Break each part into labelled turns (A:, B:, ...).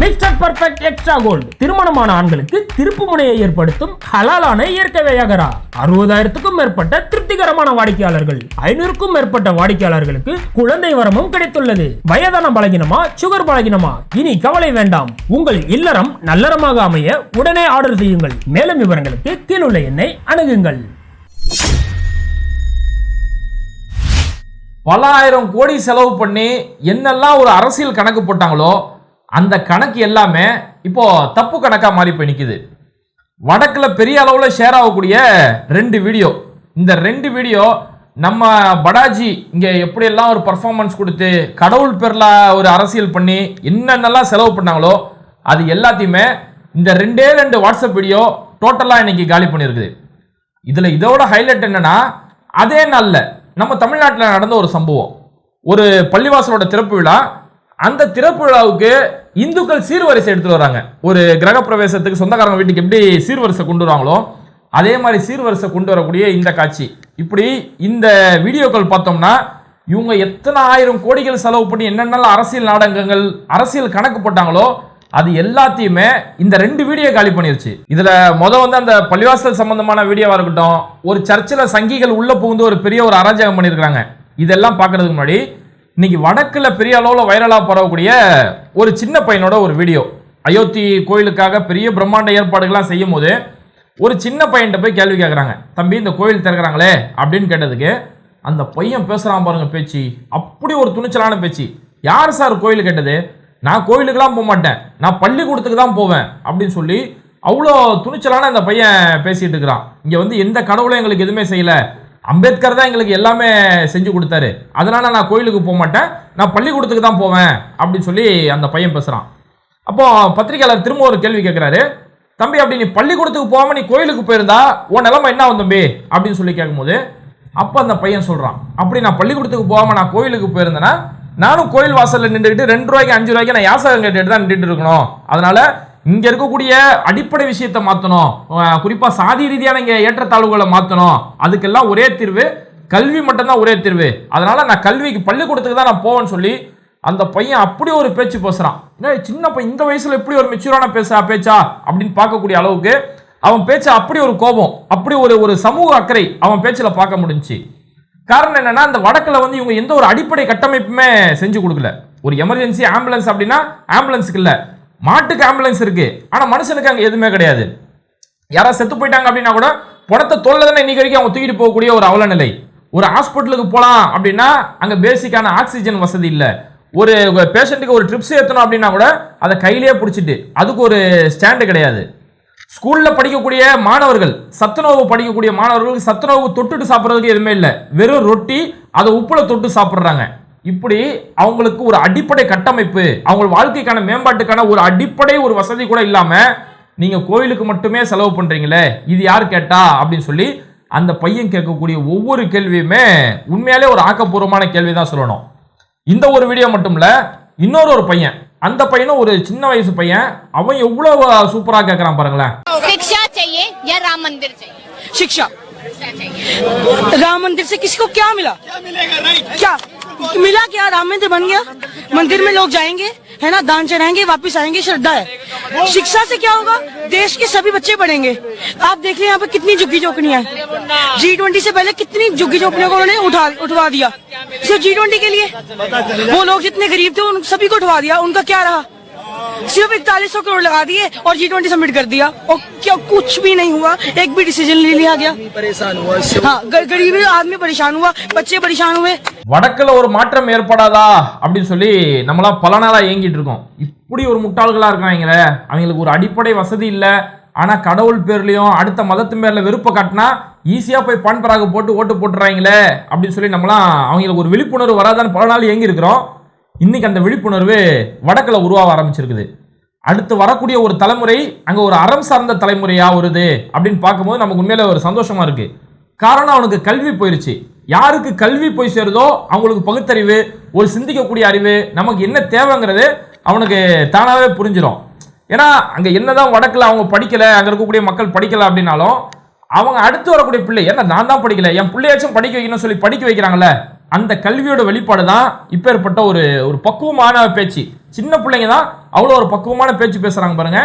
A: Mister perfect extra gold திருமணமான ஆண்களுக்கு திருப்பு முனையை ஏற்படுத்தும் ஹலாலான இயற்கை வையகரா. அறுபதாயிரத்துக்கும் மேற்பட்ட திருப்திகரமான வாடிக்கையாளர்கள். ஐநூறுக்கும் மேற்பட்ட வாடிக்கையாளர்களுக்கு குழந்தை வரமும் கிடைத்துள்ளது. வயதான பலகினமா சுகர் பலகினமா? இனி கவலை வேண்டாம். உங்கள் இல்லறம் நல்லறமாக அமைய உடனே ஆர்டர் செய்யுங்கள். மேலும் விவரங்களுக்கு கீழுள்ள எண்ணை அணுகுங்கள்.
B: பல ஆயிரம் கோடி செலவு பண்ணி என்னெல்லாம் ஒரு அரசியல் கணக்கு போட்டாங்களோ அந்த கணக்கு எல்லாமே இப்போ தப்பு கணக்காக மாறி போய் நிற்கிது வடக்கில் பெரிய அளவில் ஷேர் ஆகக்கூடிய ரெண்டு வீடியோ இந்த ரெண்டு வீடியோ நம்ம படாஜி இங்கே எப்படியெல்லாம் ஒரு பர்ஃபார்மன்ஸ் கொடுத்து கடவுள் பேரில் ஒரு அரசியல் பண்ணி என்னென்னலாம் செலவு பண்ணாங்களோ அது எல்லாத்தையுமே இந்த ரெண்டே ரெண்டு வாட்ஸ்அப் வீடியோ டோட்டலாக இன்னைக்கு காலி பண்ணியிருக்குது இதில் இதோட ஹைலைட் என்னன்னா அதே நாளில் நம்ம தமிழ்நாட்டில் நடந்த ஒரு சம்பவம். ஒரு பள்ளிவாசலோட திறப்பு விழா அந்த திறப்புழாவுக்கு இந்துக்கள் சீர்வரிசை எடுத்துட்டு வராங்க. ஒரு கிரக பிரவேசத்துக்கு சொந்தக்காரங்க வீட்டுக்கு எப்படி சீர்வரிசை கொண்டு வராங்களோ அதே மாதிரி சீர்வரிசை கொண்டு வரக்கூடிய இந்த காட்சி. இப்படி இந்த வீடியோக்கள் பார்த்தோம்னா இவங்க எத்தனை ஆயிரம் கோடிகள் செலவு பண்ணி என்னென்ன அரசியல் நாடகங்கள் அரசியல் கணக்கு போட்டாங்களோ அது எல்லாத்தையுமே இந்த ரெண்டு வீடியோ காலி பண்ணிருச்சு. இதுல முத வந்து அந்த பள்ளிவாசல் சம்பந்தமான வீடியோவா இருக்கட்டும் ஒரு சர்ச்சில் சங்கிகள் உள்ள புகுந்து ஒரு பெரிய ஒரு அராஜகம் பண்ணியிருக்காங்க இதெல்லாம் பார்க்கறதுக்கு முன்னாடி இன்னைக்கு வடக்குல பெரிய அளவில் வைரலாக பரவக்கூடிய ஒரு சின்ன பையனோட ஒரு வீடியோ அயோத்தி கோயிலுக்காக பெரிய பிரம்மாண்ட ஏற்பாடுகள்லாம் செய்யும் போது ஒரு சின்ன பையன்கிட்ட போய் கேள்வி கேட்குறாங்க தம்பி இந்த கோயில் திறக்கிறாங்களே? அப்படின்னு கேட்டதுக்கு அந்த பையன் பேசுகிறான் பாருங்க பேச்சு. அப்படி ஒரு துணிச்சலான பேச்சு. யார் சார் கோயில் கேட்டது? நான் கோயிலுக்கெல்லாம் போக மாட்டேன். நான் பள்ளிக்கூடத்துக்கு தான் போவேன். அப்படின்னு சொல்லி அவ்வளோ துணிச்சலான அந்த பையன் பேசிகிட்டு இருக்கிறான். இங்கே வந்து எந்த கடவுளும் எங்களுக்கு எதுவுமே செய்யலை. அம்பேத்கர் தான் எங்களுக்கு எல்லாமே செஞ்சு கொடுத்தாரு. அதனால நான் கோயிலுக்கு போக மாட்டேன். நான் பள்ளிக்கூடத்துக்கு தான் போவேன் அப்படின்னு சொல்லி அந்த பையன் பேசுகிறான் அப்போ பத்திரிகையாளர் திரும்ப ஒரு கேள்வி கேட்குறாரு தம்பி அப்படி நீ பள்ளிக்கூடத்துக்கு போகாம நீ கோயிலுக்கு போயிருந்தா உன் நிலைமை என்ன ஆகும் தம்பி? அப்படின்னு சொல்லி கேட்கும்போது அப்போ அந்த பையன் சொல்கிறான் அப்படி நான் பள்ளிக்கூடத்துக்கு போகாம நான் கோயிலுக்கு போயிருந்தேன்னா நானும் கோயில் வாசலில் நின்றுக்கிட்டு ரெண்டு ரூபாய்க்கு அஞ்சு ரூபாய்க்கு நான் யாசகம் கேட்டுட்டு தான் நின்றுட்டு இருக்கணும். அதனால இங்க இருக்கக்கூடிய அடிப்படை விஷயத்தை மாத்தணும். குறிப்பாக குறிப்பா சாதி ரீதியான இங்க ஏற்றத்தாழ்வுகளை மாத்தணும். அதுக்கெல்லாம் ஒரே தீர்வு கல்வி மட்டும்தான் ஒரே தீர்வு. அதனால நான் கல்விக்கு பள்ளிக்கூடத்துக்கு தான் நான் போவேன்னு சொல்லி அந்த பையன் அப்படி ஒரு பேச்சு பேசுறான். என்ன சின்ன பையன் இந்த வயசுல எப்படி ஒரு மெச்சூரான பேசா பேச்சா? அப்படின்னு பார்க்கக்கூடிய அளவுக்கு அவன் பேச்ச அப்படி ஒரு கோபம் அப்படி ஒரு ஒரு சமூக அக்கறை அவன் பேச்சில் பார்க்க முடிஞ்சுச்சு. காரணம் என்னன்னா அந்த வடக்கில் வந்து இவங்க எந்த ஒரு அடிப்படை கட்டமைப்புமே செஞ்சு கொடுக்கல. ஒரு எமர்ஜென்சி ஆம்புலன்ஸ் அப்படின்னா ஆம்புலன்ஸுக்கு இல்லை. மாட்டுக்கு ஆம்புலன்ஸ் இருக்கு. ஆனா மனுஷனுக்கு அங்க எதுவுமே கிடையாது. யாராவது செத்து போயிட்டாங்க அப்படின்னா கூட பணத்தை தொல்லை தானே இன்னைக்கு வரைக்கும் அவங்க தூக்கிட்டு போகக்கூடிய ஒரு அவல நிலை ஒரு ஹாஸ்பிட்டலுக்கு போகலாம் அப்படின்னா அங்கே பேசிக்கான ஆக்சிஜன் வசதி இல்லை. ஒரு பேஷண்ட்டுக்கு ஒரு ட்ரிப்ஸ் ஏற்றணும் அப்படின்னா கூட அதை கையிலேயே பிடிச்சிட்டு அதுக்கு ஒரு ஸ்டாண்டு கிடையாது. ஸ்கூலில் படிக்கக்கூடிய மாணவர்கள் சத்துணவு படிக்கக்கூடிய மாணவர்களுக்கு சத்துணவு தொட்டுட்டு சாப்பிட்றதுக்கு எதுவுமே இல்லை. வெறும் ரொட்டி அதை உப்புல தொட்டு சாப்பிட்றாங்க. இப்படி அவங்களுக்கு ஒரு அடிப்படை கட்டமைப்பு அவங்க வாழ்க்கைக்கான மேம்பாட்டுக்கான ஒரு அடிப்படை ஒரு வசதி கூட இல்லாம நீங்க கோயிலுக்கு மட்டுமே செலவு பண்றீங்களே இது யார் கேட்டா அப்படின்னு சொல்லி அந்த பையன் கேட்கக்கூடிய ஒவ்வொரு கேள்வியுமே உண்மையாலே ஒரு ஆக்கப்பூர்வமான கேள்வி தான் சொல்லணும் இந்த ஒரு வீடியோ மட்டும் இல்ல இன்னொரு ஒரு பையன் அந்த பையனும் ஒரு சின்ன வயசு பையன் அவன் எவ்வளவு சூப்பரா கேட்கறான் பாருங்களேன்
C: शिक्षा चाहिए या राम मंदिर चाहिए
D: शिक्षा
C: शिक्षा चाहिए
D: राम मंदिर से किसी को क्या मिला क्या मिला क्या? राम मंदिर बन गया। मंदिर में लोग जाएँगे, है ना? दान चढ़ाएँगे, वापस आएँगे, श्रद्धा है। शिक्षा से क्या होगा? देश के सभी बच्चे पढ़ेंगे आप देख रहे हैं यहाँ पे कितनी झुग्गी झोंकनी है। जी ट्वेंटी से पहले कितनी झुग्गी झोपड़ियों को उन्होंने उठा, उठवा दिया। सिर्फ़ जी ट्वेंटी के लिए। वो लोग जितने गरीब थे, उन सभी को उठवा दिया। उनका क्या रहा? सिर्फ इकतालीस सौ करोड़ लगा दिए और जी ट्वेंटी सबमिट कर दिया और क्या कुछ भी नहीं हुआ एक भी डिसीजन नहीं लिया गया
E: परेशान हुआ इससे
D: हाँ ग- गरीब आदमी परेशान हुआ बच्चे परेशान हुए
B: வடக்குல ஒரு மாற்றம் ஏற்படாதா அப்படின்னு சொல்லி நம்மளாம் பல நாளா ஏங்கிட்டு இருக்கோம் இப்படி ஒரு முட்டாள்களா இருக்காங்களே அவங்களுக்கு ஒரு அடிப்படை வசதி இல்ல ஆனா கடவுள் பேர்லயும் அடுத்த மதத்து பேர்ல வெறுப்பை காட்டினா ஈஸியா போய் பான் பராக போட்டு ஓட்டு போட்டுறாங்களே அப்படின்னு சொல்லி நம்மளாம் அவங்களுக்கு ஒரு விழிப்புணர்வு வராதான்னு பல நாள் ஏங்கி இருக்கிறோம் இன்னைக்கு அந்த விழிப்புணர்வு வடக்கில் உருவாக ஆரம்பிச்சிருக்குது. அடுத்து வரக்கூடிய ஒரு தலைமுறை அங்கே ஒரு அறம் சார்ந்த தலைமுறையா வருது அப்படின்னு பார்க்கும்போது நமக்கு உண்மையில ஒரு சந்தோஷமா இருக்கு. காரணம் அவனுக்கு கல்வி போயிருச்சு. யாருக்கு கல்வி போய் சேருதோ அவங்களுக்கு பகுத்தறிவு ஒரு சிந்திக்கக்கூடிய அறிவு நமக்கு என்ன தேவைங்கிறது அவனுக்கு தானாகவே புரிஞ்சிடும் ஏன்னா அங்கே என்னதான் வடக்கில் அவங்க படிக்கல அங்கே இருக்கக்கூடிய மக்கள் படிக்கல அப்படின்னாலும் அவங்க அடுத்து வரக்கூடிய பிள்ளை ஏன்னா நான் தான் படிக்கல என் பிள்ளையாச்சும் படிக்க வைக்கணும்னு சொல்லி படிக்க வைக்கிறாங்களே அந்த கல்வியோட வெளிப்பாடு தான் இப்பேற்பட்ட ஒரு ஒரு பக்குவமான பேச்சு. சின்ன பிள்ளைங்க தான் அவ்வளோ ஒரு பக்குவமான பேச்சு பேசுகிறாங்க பாருங்க.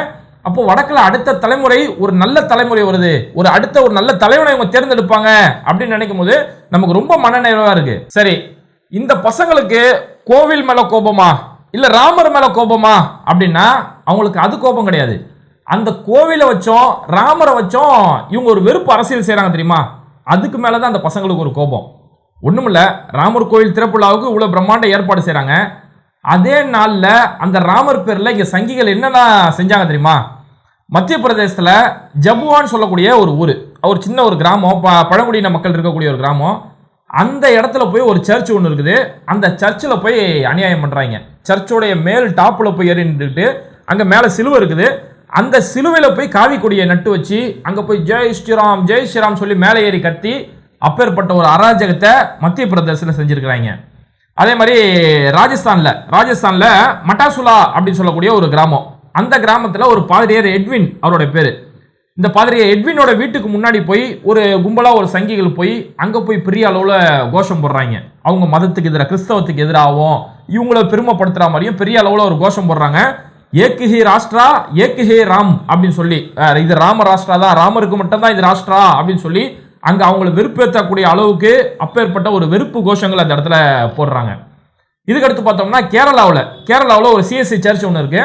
B: அப்போ வடக்கில் அடுத்த தலைமுறை ஒரு நல்ல தலைமுறை வருது. ஒரு அடுத்த ஒரு நல்ல தலைவனை இவங்க தேர்ந்தெடுப்பாங்க அப்படின்னு நினைக்கும் போது நமக்கு ரொம்ப மனநிறைவாக இருக்கு. சரி இந்த பசங்களுக்கு கோவில் மேலே கோபமா? இல்லை ராமர் மேலே கோபமா? அப்படின்னா அவங்களுக்கு அது கோபம் கிடையாது. அந்த கோவிலை வச்சோம் ராமரை வச்சோம் இவங்க ஒரு வெறுப்பு அரசியல் செய்கிறாங்க தெரியுமா? அதுக்கு மேலே தான் அந்த பசங்களுக்கு ஒரு கோபம். ஒண்ணுமில்ல ராமர் கோயில் திறப்புலாவுக்கு இவ்வளவு பிரம்மாண்ட ஏற்பாடு செய்கிறாங்க அதே நாளில் அந்த ராமர் பேர்ல இங்க சங்கிகள் என்னென்ன செஞ்சாங்க தெரியுமா? மத்திய பிரதேசத்தில் ஜபுவான்னு சொல்லக்கூடிய ஒரு ஊர். ஒரு சின்ன ஒரு கிராமம் ப- பழங்குடியின மக்கள் இருக்கக்கூடிய ஒரு கிராமம். அந்த இடத்துல போய் ஒரு சர்ச் ஒன்று இருக்குது. அந்த சர்ச்சில் போய் அநியாயம் பண்ணுறாங்க சர்ச்சோடைய மேல் டாப்பில் போய் ஏறி நின்றுட்டு அங்கே மேலே சிலுவை இருக்குது. அந்த சிலுவையில் போய் காவி கொடியை நட்டு வச்சு அங்கே போய் ஜெய் ஸ்ரீராம் ஜெய் ஸ்ரீராம் சொல்லி மேலே ஏறி கத்தி அப்பேற்பட்ட ஒரு அராஜகத்தை மத்திய பிரதேசத்தில் செஞ்சுருக்கிறாங்க. அதே மாதிரி ராஜஸ்தானில் ராஜஸ்தானில் மட்டாசுலா அப்படின்னு சொல்லக்கூடிய ஒரு கிராமம். அந்த கிராமத்தில் ஒரு பாதிரியார் எட்வின் அவருடைய பேர். இந்த பாதிரியார் எட்வினோட வீட்டுக்கு முன்னாடி போய் ஒரு கும்பலாக ஒரு சங்கிகள் போய் அங்கே போய் பெரிய அளவில் கோஷம் போடுறாங்க. அவங்க மதத்துக்கு எதிராக கிறிஸ்தவத்துக்கு எதிராகவும் இவங்கள பெருமைப்படுத்துகிற மாதிரியும் பெரிய அளவில் ஒரு கோஷம் போடுறாங்க. ஏக்கு ஹே ராஷ்டிரா ஏக்கு ஹே ராம் அப்படின்னு சொல்லி இது ராம ராஷ்டிரா தான் ராமருக்கு மட்டும்தான் இது ராஷ்டிரா அப்படின்னு சொல்லி அங்க அவங்களை வெறுப்பேற்றக்கூடிய அளவுக்கு அப்பேற்பட்ட ஒரு வெறுப்பு கோஷங்கள் அந்த இடத்துல போடுறாங்க. இதுக்கு அடுத்து பார்த்தோம்னா கேரளாவில் கேரளாவில் ஒரு சிஎஸ்சி சர்ச் ஒன்று இருக்கு.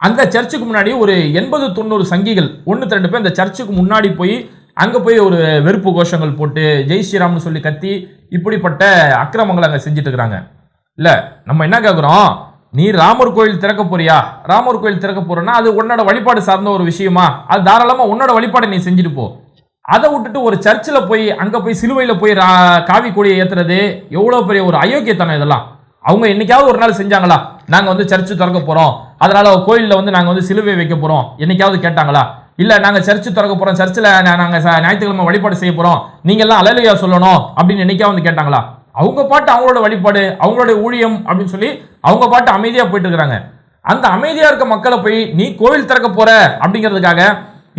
B: அந்த சர்ச்சுக்கு முன்னாடி ஒரு எண்பது தொண்ணூறு சங்கிகள் ஒன்று ரெண்டு பேர் அந்த சர்ச்சுக்கு முன்னாடி போய் அங்கே போய் ஒரு வெறுப்பு கோஷங்கள் போட்டு ஜெய் ஸ்ரீராம்னு சொல்லி கத்தி இப்படிப்பட்ட அக்கிரமங்களை அங்கே செஞ்சுட்டு இருக்கிறாங்க. இல்லை நம்ம என்ன கேட்குறோம் நீ ராமர் கோயில் திறக்க போறியா? ராமர் கோயில் திறக்க போறேன்னா அது உன்னோட வழிபாடு சார்ந்த ஒரு விஷயமா? அது தாராளமாக உன்னோட வழிபாடை நீ செஞ்சுட்டு போ. அதை விட்டுட்டு ஒரு சர்ச்சில் போய் அங்கே போய் சிலுவையில் போய் காவி கொடியை ஏற்றுறது எவ்வளோ பெரிய ஒரு அயோக்கியத்தனம் இதெல்லாம். அவங்க என்னைக்காவது ஒரு நாள் செஞ்சாங்களா? நாங்கள் வந்து சர்ச்சு திறக்க போகிறோம் அதனால் கோயிலில் வந்து நாங்கள் வந்து சிலுவை வைக்க போகிறோம் என்னைக்காவது கேட்டாங்களா? இல்லை நாங்கள் சர்ச்சு திறக்க போகிறோம் சர்ச்சில் நாங்கள் ஞாயிற்றுக்கிழமை வழிபாடு செய்ய போகிறோம் நீங்கள்லாம் அலலையா சொல்லணும்? அப்படின்னு என்னைக்காவது வந்து கேட்டாங்களா? அவங்க பாட்டு அவங்களோட வழிபாடு அவங்களோட ஊழியம் அப்படின்னு சொல்லி அவங்க பாட்டு அமைதியாக போயிட்டு இருக்கிறாங்க. அந்த அமைதியாக இருக்க மக்களை போய் நீ கோவில் திறக்க போகிற அப்படிங்கிறதுக்காக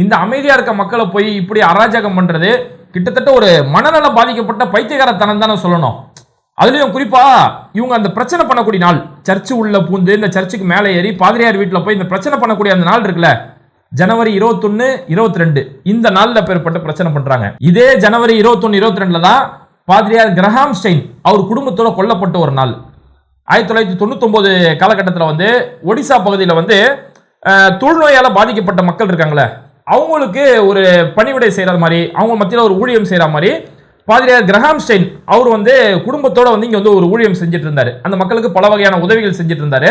B: இந்த அமைதியாக இருக்க மக்களை போய் இப்படி அராஜகம் பண்ணுறது கிட்டத்தட்ட ஒரு மனநலம் பாதிக்கப்பட்ட பைத்தியகாரத்தனம் தானே சொல்லணும். அதுலேயும் குறிப்பாக இவங்க அந்த பிரச்சனை பண்ணக்கூடிய நாள் சர்ச்சு உள்ள பூந்து இந்த சர்ச்சுக்கு மேலே ஏறி பாதிரியார் வீட்டில் போய் இந்த பிரச்சனை பண்ணக்கூடிய அந்த நாள் இருக்குல்ல? ஜனவரி இருபத்தொன்னு இருபத்தி ரெண்டு இந்த நாளில் பேர்பட்ட பிரச்சனை பண்ணுறாங்க இதே ஜனவரி இருபத்தொன்னு இருபத்தி ரெண்டில் தான் பாதிரியார் கிரஹாம் ஸ்டெயின் அவர் குடும்பத்தோட கொல்லப்பட்ட ஒரு நாள். ஆயிரத்தி தொள்ளாயிரத்தி தொண்ணூத்தொம்பது காலகட்டத்தில் வந்து ஒடிசா பகுதியில் வந்து தொழுநோயால் பாதிக்கப்பட்ட மக்கள் இருக்காங்களே. அவங்களுக்கு ஒரு பணிவிடை செய்கிற மாதிரி அவங்க மத்தியில் ஒரு ஊழியம் செய்கிற மாதிரி பாதிரியார் கிரஹாம் ஸ்டெயின் அவர் வந்து குடும்பத்தோட வந்து இங்கே வந்து ஒரு ஊழியம் செஞ்சுட்டு இருந்தார். அந்த மக்களுக்கு பல வகையான உதவிகள் செஞ்சுட்டு இருந்தார்.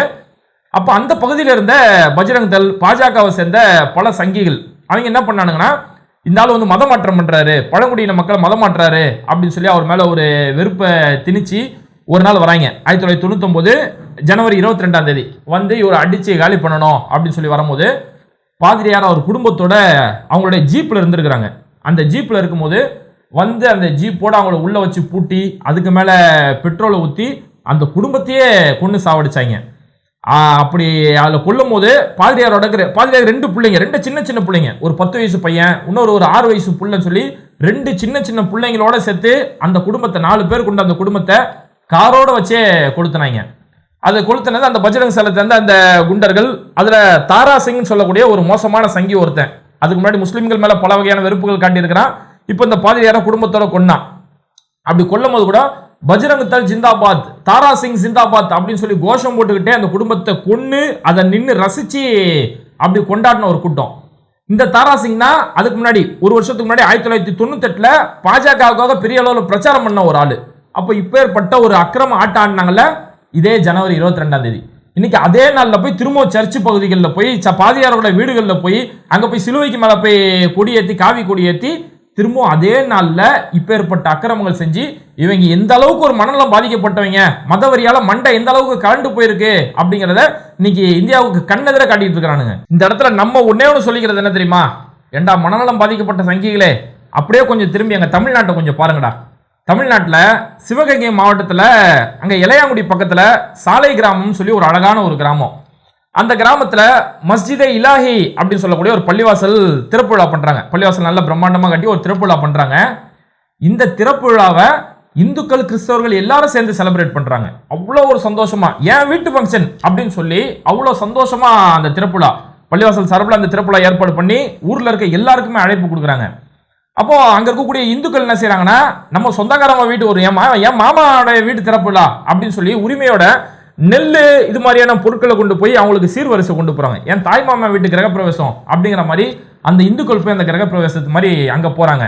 B: அப்போ அந்த பகுதியில் இருந்த பஜ்ரங் தல் பாஜகவை சேர்ந்த பல சங்கிகள் அவங்க என்ன பண்ணானுங்கன்னா இந்த ஆள் வந்து மதம் மாற்றம் பண்ணுறாரு பழங்குடியின மக்களை மதம் மாற்றுறாரு அப்படின்னு சொல்லி அவர் மேலே ஒரு வெறுப்பை திணிச்சு ஒரு நாள் வராங்க. ஆயிரத்தி தொள்ளாயிரத்தி தொண்ணூத்தொம்பது ஜனவரி இருபத்தி ரெண்டாம் தேதி வந்து இவர் அடிச்சு காலி பண்ணணும் அப்படின்னு சொல்லி வரும்போது பாதிரியார் அவர் குடும்பத்தோட அவங்களுடைய ஜீப்பில் இருந்திருக்கிறாங்க. அந்த ஜீப்பில் இருக்கும்போது வந்து அந்த ஜீப்போடு அவங்கள உள்ள வச்சு பூட்டி அதுக்கு மேலே பெட்ரோலை ஊற்றி அந்த குடும்பத்தையே கொண்டு சாவடிச்சாங்க. அப்படி அதில் கொல்லும் போது பாதிரியாரோட பாதிரியார் ரெண்டு பிள்ளைங்க ரெண்டு சின்ன சின்ன பிள்ளைங்க. ஒரு பத்து வயசு பையன் இன்னொரு ஒரு ஆறு வயசு பிள்ளைன்னு சொல்லி ரெண்டு சின்ன சின்ன பிள்ளைங்களோட சேர்த்து அந்த குடும்பத்தை நாலு பேர் கொண்டு அந்த குடும்பத்தை காரோட வச்சே கொளுத்துனாங்க. அது கொளுத்தினது அந்த பஜ்ரங் சலத்தை வந்து அந்த குண்டர்கள் அதில் தாரா சிங்னு சொல்லக்கூடிய ஒரு மோசமான சங்கி ஒருத்தன். அதுக்கு முன்னாடி முஸ்லீம்கள் மேலே பல வகையான வெறுப்புகள் காட்டியிருக்கிறான். இப்போ இந்த பாதிரியார குடும்பத்தோட கொன்னான் அப்படி கொல்லும் போது கூட பஜ்ரங் தல் ஜிந்தாபாத் தாரா சிங் ஜிந்தாபாத் அப்படின்னு சொல்லி கோஷம் போட்டுக்கிட்டே அந்த குடும்பத்தை கொன்று அதை நின்று ரசிச்சு அப்படி கொண்டாடின ஒரு கூட்டம். இந்த தாரா சிங்னா அதுக்கு முன்னாடி ஒரு வருஷத்துக்கு முன்னாடி ஆயிரத்தி தொள்ளாயிரத்தி தொண்ணூத்தெட்டில் பாஜகவுக்காக பெரிய அளவில் பிரச்சாரம் பண்ண ஒரு ஆள். அப்போ இப்பேற்பட்ட ஒரு அக்கிரம ஆட்டம் ஆடினாங்கல்ல இதே ஜனவரி இருபத்தி ரெண்டாம் தேதி. இன்னைக்கு அதே நாளில் போய் திரும்ப சர்ச்சு பகுதிகளில் போய் ச- பாதிரியாரோட வீடுகளில் போய் அங்கே போய் சிலுவைக்கு மேலே போய் கொடியேற்றி காவி கொடியேற்றி திரும்பவும் அதே நாளில் இப்போ ஏற்பட்ட அக்கிரமங்கள் செஞ்சு இவங்க எந்த அளவுக்கு ஒரு மனநலம் பாதிக்கப்பட்டவங்க? மதவரியால் மண்டை எந்த அளவுக்கு கலண்டு போயிருக்கு? அப்படிங்கிறத இன்னைக்கு இந்தியாவுக்கு கண்ணெதிர காட்டிட்டு இருக்கிறானுங்க. இந்த இடத்துல நம்ம ஒன்னே ஒன்று சொல்லிக்கிறது என்ன தெரியுமா? ஏண்டா மனநலம் பாதிக்கப்பட்ட சங்கிகளே அப்படியே கொஞ்சம் திரும்பி எங்கள் தமிழ்நாட்டை கொஞ்சம் பாருங்கடா. தமிழ்நாட்டில் சிவகங்கை மாவட்டத்தில் அங்கே இளையாங்குடி பக்கத்தில் சாலை கிராமம்னு சொல்லி ஒரு அழகான ஒரு கிராமம். அந்த கிராமத்தில் மஸ்ஜிதே இலாஹி அப்படின்னு சொல்லக்கூடிய ஒரு பள்ளிவாசல் திறப்புழா பண்ணுறாங்க பள்ளிவாசல் நல்ல பிரம்மாண்டமாக கட்டி ஒரு திறப்பு பண்ணுறாங்க இந்த திறப்பு விழாவை இந்துக்கள் கிறிஸ்தவர்கள் எல்லாரும் சேர்ந்து செலிப்ரேட் பண்ணுறாங்க அவ்வளோ ஒரு சந்தோஷமா. என் வீட்டு ஃபங்க்ஷன் அப்படின்னு சொல்லி அவ்வளோ சந்தோஷமா அந்த திறப்புழா பள்ளிவாசல் சார்பில் அந்த திறப்புழா ஏற்பாடு பண்ணி ஊரில் இருக்க எல்லாருக்குமே அழைப்பு கொடுக்குறாங்க. அப்போ அங்க இருக்கக்கூடிய இந்துக்கள் என்ன செய்யறாங்கன்னா நம்ம சொந்தக்காரங்க வீட்டு ஒரு என் மாமா என் மாமாவோட வீட்டு திறப்புலா அப்படின்னு சொல்லி உரிமையோட நெல் இது மாதிரியான பொருட்களை கொண்டு போய் அவங்களுக்கு சீர்வரிசை கொண்டு போறாங்க. என் தாய் மாமா வீட்டு கிரகப்பிரவேசம் அப்படிங்கிற மாதிரி அந்த இந்துக்கள் போய் அந்த கிரகப்பிரவேசத்து மாதிரி அங்க போறாங்க.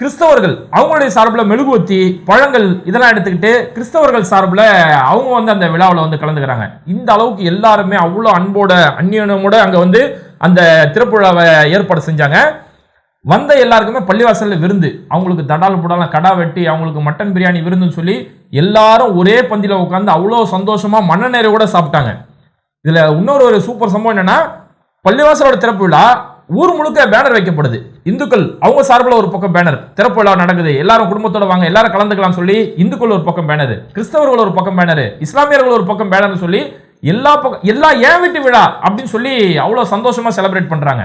B: கிறிஸ்தவர்கள் அவங்களுடைய சார்பில் மெழுகுவத்தி பழங்கள் இதெல்லாம் எடுத்துக்கிட்டு கிறிஸ்தவர்கள் சார்பில் அவங்க வந்து அந்த விழாவில் வந்து கலந்துக்கிறாங்க. இந்த அளவுக்கு எல்லாருமே அவ்வளோ அன்போட அந்நியனமோட அங்கே வந்து அந்த திறப்புழாவை ஏற்பாடு செஞ்சாங்க. வந்த எல்லாருக்குமே பள்ளிவாசலில் விருந்து. அவங்களுக்கு தடால் புடாலாம் கடா வெட்டி அவங்களுக்கு மட்டன் பிரியாணி விருந்துன்னு சொல்லி எல்லாரும் ஒரே பந்தியில் உட்காந்து அவ்வளோ சந்தோஷமாக மன கூட சாப்பிட்டாங்க. இதில் இன்னொரு ஒரு சூப்பர் சம்பவம் என்னென்னா பள்ளிவாசலோட திறப்பு விழா ஊர் முழுக்க பேனர் வைக்கப்படுது. இந்துக்கள் அவங்க சார்பில் ஒரு பக்கம் பேனர் திறப்பு விழா நடக்குது. எல்லாரும் குடும்பத்தோட வாங்க எல்லாரும் கலந்துக்கலாம் சொல்லி இந்துக்கள் ஒரு பக்கம் பேனர் கிறிஸ்தவர்கள் ஒரு பக்கம் பேனர் இஸ்லாமியர்கள் ஒரு பக்கம் பேனர் சொல்லி எல்லா பக்கம் எல்லா ஏன் வீட்டு விழா அப்படின்னு சொல்லி அவ்வளோ சந்தோஷமாக செலிப்ரேட் பண்ணுறாங்க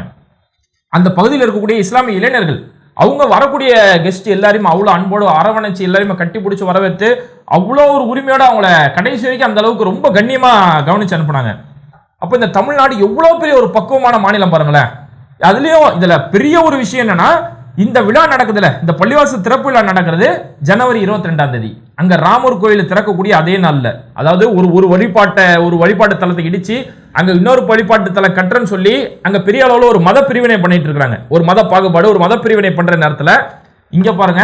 B: அந்த பகுதியில் இருக்கக்கூடிய இஸ்லாமிய இளைஞர்கள் அவங்க வரக்கூடிய கெஸ்ட் எல்லாரையும் அவ்வளோ அன்போடு அரவணைச்சு எல்லாரையுமே கட்டி பிடிச்சி வரவேற்று அவ்வளோ ஒரு உரிமையோடு அவங்கள கடைசி வரைக்கும் அந்த அளவுக்கு ரொம்ப கண்ணியமாக கவனிச்சு அனுப்புனாங்க. அப்போ இந்த தமிழ்நாடு எவ்வளோ பெரிய ஒரு பக்குவமான மாநிலம் பாருங்களேன். அதுலேயும் இதில் பெரிய ஒரு விஷயம் என்னென்னா இந்த விழா நடக்குதுல இந்த பள்ளிவாசல் திறப்பு விழா நடக்கிறது ஜனவரி இருபத்தி ரெண்டாம் தேதி. அங்க ராமர் கோயில் திறக்கக்கூடிய அதே நாள்ல. அதாவது ஒரு ஒரு வழிபாட்டை ஒரு வழிபாட்டு தலத்தை இடிச்சு அங்க இன்னொரு வழிபாட்டு தலம் கட்டுறேன்னு சொல்லி அங்க பெரிய அளவில் ஒரு மத பிரிவினை பண்ணிட்டு இருக்கிறாங்க ஒரு மத பாகுபாடு ஒரு மத பிரிவினை பண்ற நேரத்துல. இங்க பாருங்க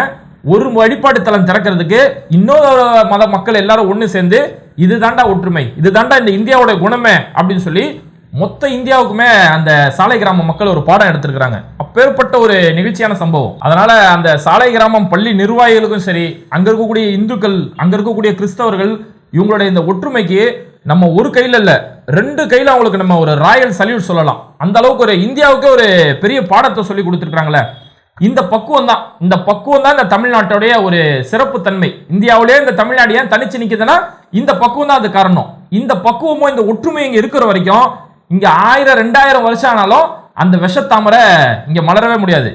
B: ஒரு வழிபாட்டு தலம் திறக்கிறதுக்கு இன்னொரு மத மக்கள் எல்லாரும் ஒன்று சேர்ந்து இது தாண்டா ஒற்றுமை இது தாண்டா இந்த இந்தியாவோட குணமே அப்படின்னு சொல்லி மொத்த இந்தியாவுக்குமே அந்த சாலை கிராம மக்கள் ஒரு பாடம் எடுத்திருக்கிறாங்க. அப்பேற்பட்ட ஒரு நிகழ்ச்சியான சம்பவம். அதனால அந்த சாலை கிராமம் பள்ளி நிர்வாகிகளுக்கும் சரி அங்க இருக்கக்கூடிய இந்துக்கள் அங்க இருக்கக்கூடிய கிறிஸ்தவர்கள் இவங்களுடைய இந்த ஒற்றுமைக்கு நம்ம ஒரு கையில இல்ல ரெண்டு கையில அவங்களுக்கு நம்ம ஒரு ராயல் சல்யூட் சொல்லலாம். அந்த அளவுக்கு ஒரு இந்தியாவுக்கு ஒரு பெரிய பாடத்தை சொல்லி கொடுத்துருக்காங்களே இந்த பக்குவம் தான். இந்த பக்குவம் தான் இந்த தமிழ்நாட்டுடைய ஒரு சிறப்பு தன்மை. இந்தியாவிலேயே இந்த தமிழ்நாடு ஏன் தனிச்சு நிக்குதுன்னா இந்த பக்குவம் தான் அது காரணம். இந்த பக்குவமும் இந்த ஒற்றுமை இங்க இருக்கிற வரைக்கும் இங்க ஆயிரம் ரெண்டாயிரம் வருஷம் ஆனாலும் அந்த விஷத்தாமரை இங்கே மலரவே முடியாது.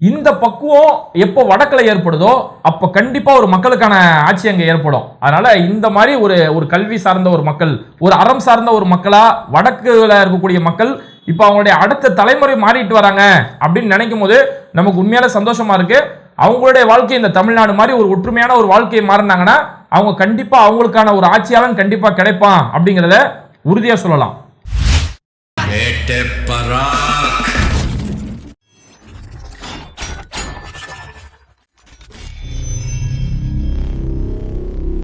B: இந்த பக்குவம் எப்போ வடக்கில் ஏற்படுதோ அப்போ கண்டிப்பாக ஒரு மக்களுக்கான ஆட்சி அங்கே ஏற்படும். அதனால் இந்த மாதிரி ஒரு ஒரு கல்வி சார்ந்த ஒரு மக்கள் ஒரு அறம் சார்ந்த ஒரு மக்களாக வடக்குல இருக்கக்கூடிய மக்கள் இப்போ அவங்களுடைய அடுத்த தலைமுறை மாறிட்டு வராங்க அப்படின்னு நினைக்கும் போது நமக்கு உண்மையால சந்தோஷமாக இருக்குது அவங்களுடைய வாழ்க்கை இந்த தமிழ்நாடு மாதிரி ஒரு ஒற்றுமையான ஒரு வாழ்க்கையை மாறினாங்கன்னா அவங்க கண்டிப்பாக அவங்களுக்கான ஒரு ஆட்சியாளன் கண்டிப்பாக கிடைப்பான் அப்படிங்கிறத உறுதியாக சொல்லலாம்.
E: बेटे पराग